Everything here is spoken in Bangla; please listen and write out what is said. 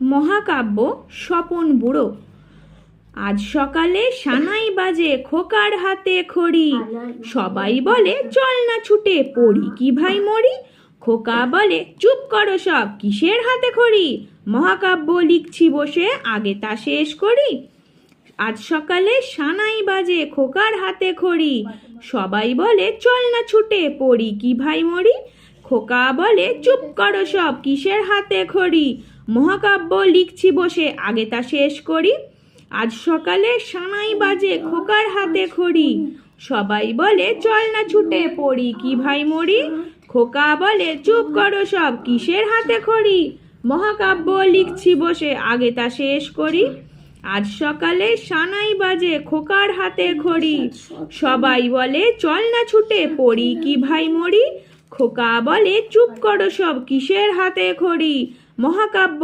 মহাকাব্য স্বপন বুড়ো। আজ সকালে সানাই বাজে খোকার হাতে খড়ি। সবাই বলে, চল না ছুটে পড়ি কি ভাই মরি? খোকা বলে, চুপ করো সব, কিসের হাতে খড়ি? মহাকাব্য লিখছি বসে, আগে তা শেষ করি। আজ সকালে সানাই বাজে খোকার হাতে খড়ি। সবাই বলে, চল না ছুটে পড়ি কি ভাই মরি? খোকা বলে, চুপ করো সব, কিসের হাতে খড়ি? মহাকাব্য লিখছি বসে, আগে তা শেষ করি। আজ সকালে সানাই বাজে, খোকার হাতে খড়ি। সবাই বলে, চল না ছুটে পড়ি, কি ভাই মরি? খোকা বলে, চুপ করো সব, কিসের হাতে খড়ি? মহাকাব্য লিখছি বসে, আগে তা শেষ করি। আজ সকালে সানাই বাজে, খোকার হাতে খড়ি। সবাই বলে, চল না ছুটে পড়ি, কি ভাই মরি? খোকা বলে, চুপ করো সব, কিসের হাতে খড়ি? মহাকাব্য